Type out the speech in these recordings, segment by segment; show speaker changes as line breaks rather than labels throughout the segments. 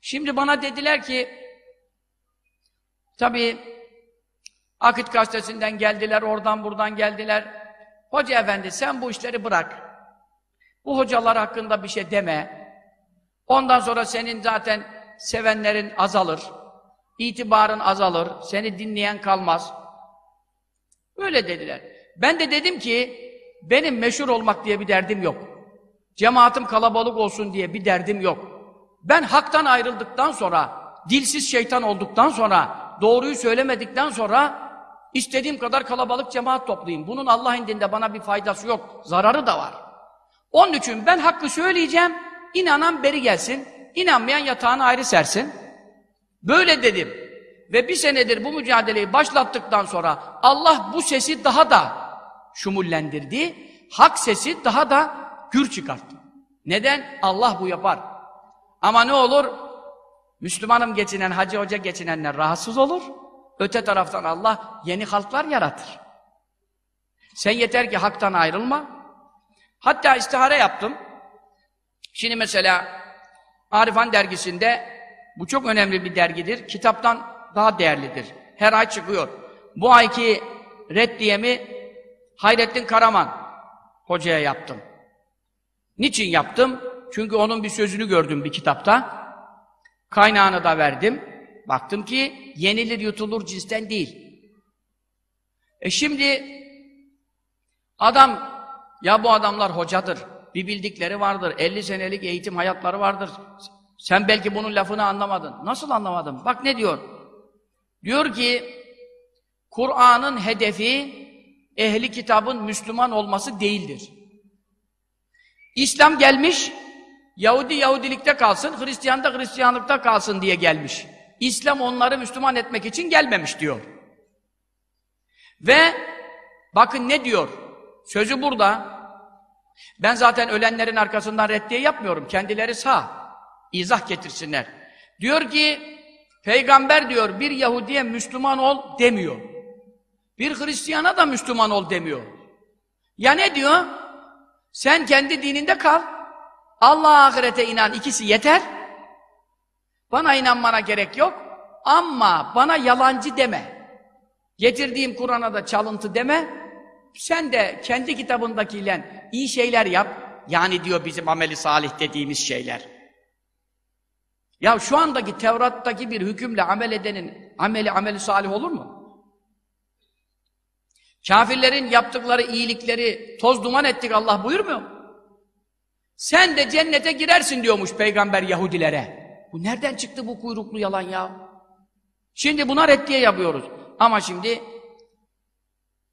Şimdi bana dediler ki, tabii Akit gazetesinden geldiler, oradan buradan geldiler. Hoca efendi sen bu işleri bırak. Bu hocalar hakkında bir şey deme. Ondan sonra senin zaten sevenlerin azalır. itibarın azalır. Seni dinleyen kalmaz. Öyle dediler. Ben de dedim ki benim meşhur olmak diye bir derdim yok. Cemaatim kalabalık olsun diye bir derdim yok. Ben haktan ayrıldıktan sonra, dilsiz şeytan olduktan sonra, doğruyu söylemedikten sonra istediğim kadar kalabalık cemaat toplayayım. Bunun Allah indinde bana bir faydası yok. Zararı da var. Onun için ben hakkı söyleyeceğim. İnanan beri gelsin. inanmayan yatağını ayrı sersin. Böyle dedim. Ve bir senedir bu mücadeleyi başlattıktan sonra Allah bu sesi daha da şumullendirdi. Hak sesi daha da gür çıkarttı. Neden? Allah bu yapar. Ama ne olur? Müslümanım geçinen, hacı hoca geçinenler rahatsız olur. Öte taraftan Allah yeni halklar yaratır. Sen yeter ki haktan ayrılma. Hatta istihare yaptım. Şimdi mesela Arifan dergisinde bu çok önemli bir dergidir. Kitaptan daha değerlidir. Her ay çıkıyor. Bu ayki reddiyemi Hayrettin Karaman hocaya yaptım. Niçin yaptım? Çünkü onun bir sözünü gördüm bir kitapta. Kaynağını da verdim. Baktım ki yenilir yutulur cinsten değil. E şimdi adam ya bu adamlar hocadır. Bir bildikleri vardır. 50 senelik eğitim hayatları vardır. Sen belki bunun lafını anlamadın. Nasıl anlamadın? Bak ne diyor? Diyor ki Kur'an'ın hedefi ehli kitabın Müslüman olması değildir. İslam gelmiş, Yahudi Yahudilikte kalsın, Hristiyan da Hristiyanlıkta kalsın diye gelmiş. İslam onları Müslüman etmek için gelmemiş diyor. Ve bakın ne diyor? Sözü burada. Ben zaten ölenlerin arkasından reddiye yapmıyorum. Kendileri sağ. İzah getirsinler. Diyor ki Peygamber diyor bir Yahudiye Müslüman ol demiyor. Bir Hristiyana da Müslüman ol demiyor. Ya ne diyor? Sen kendi dininde kal. Allah'a ahirete inan ikisi yeter. Bana inanmana gerek yok. Ama bana yalancı deme. Getirdiğim Kur'an'a da çalıntı deme. Sen de kendi kitabındakiyle iyi şeyler yap. Yani diyor bizim ameli salih dediğimiz şeyler. Ya şu andaki Tevrat'taki bir hükümle amel edenin ameli ameli salih olur mu? Kafirlerin yaptıkları iyilikleri toz duman ettik Allah buyurmuyor mu? Sen de cennete girersin diyormuş peygamber Yahudilere. Bu nereden çıktı bu kuyruklu yalan ya? Şimdi buna reddiye yapıyoruz. Ama şimdi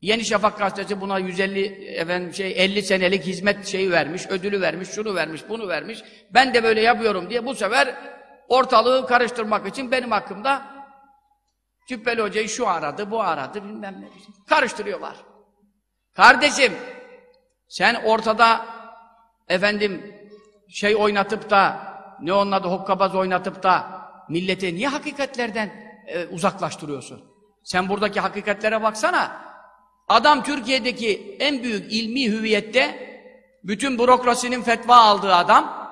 Yeni Şafak gazetesi buna 150 efendim şey 50 senelik hizmet şeyi vermiş, ödülü vermiş, şunu vermiş, bunu vermiş. Ben de böyle yapıyorum diye bu sefer ortalığı karıştırmak için benim hakkımda Cübbeli Hoca'yı şu aradı, bu aradı, bilmem ne. Karıştırıyorlar. Kardeşim, sen ortada efendim şey oynatıp da, ne onun adı hokkabaz oynatıp da milleti niye hakikatlerden e, uzaklaştırıyorsun? Sen buradaki hakikatlere baksana. Adam Türkiye'deki en büyük ilmi hüviyette bütün bürokrasinin fetva aldığı adam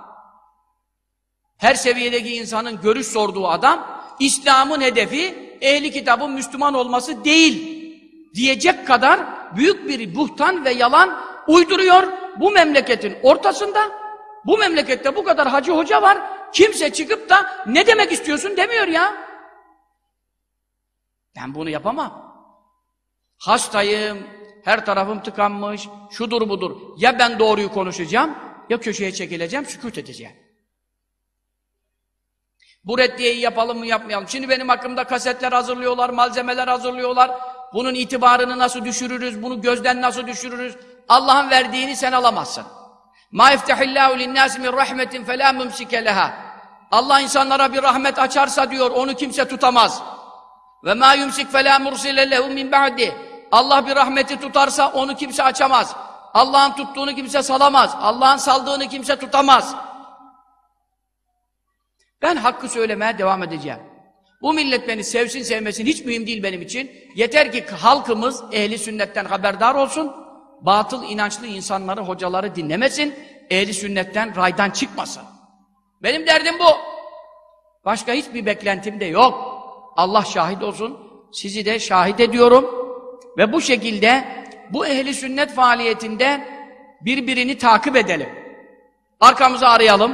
her seviyedeki insanın görüş sorduğu adam İslam'ın hedefi ehli kitabın Müslüman olması değil diyecek kadar büyük bir buhtan ve yalan uyduruyor bu memleketin ortasında bu memlekette bu kadar hacı hoca var kimse çıkıp da ne demek istiyorsun demiyor ya ben bunu yapamam hastayım her tarafım tıkanmış şudur budur ya ben doğruyu konuşacağım ya köşeye çekileceğim sükut edeceğim bu reddiyeyi yapalım mı yapmayalım. Şimdi benim hakkımda kasetler hazırlıyorlar, malzemeler hazırlıyorlar. Bunun itibarını nasıl düşürürüz, bunu gözden nasıl düşürürüz? Allah'ın verdiğini sen alamazsın. Ma iftahillahu linnâsi min rahmetin felâ mümsike. Allah insanlara bir rahmet açarsa diyor onu kimse tutamaz. Ve ma yumsik felâ mursile lehu min ba'di. Allah bir rahmeti tutarsa onu kimse açamaz. Allah'ın tuttuğunu kimse salamaz. Allah'ın saldığını kimse tutamaz. Ben hakkı söylemeye devam edeceğim. Bu millet beni sevsin sevmesin hiç mühim değil benim için. Yeter ki halkımız ehli sünnetten haberdar olsun Batıl inançlı insanları, hocaları dinlemesin. Ehli sünnetten raydan çıkmasın. Benim derdim bu. Başka hiçbir beklentim de yok. Allah şahit olsun. Sizi de şahit ediyorum. Ve bu şekilde bu ehli sünnet faaliyetinde birbirini takip edelim. Arkamızı arayalım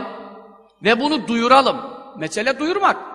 ve bunu duyuralım. Mesele duyurmak.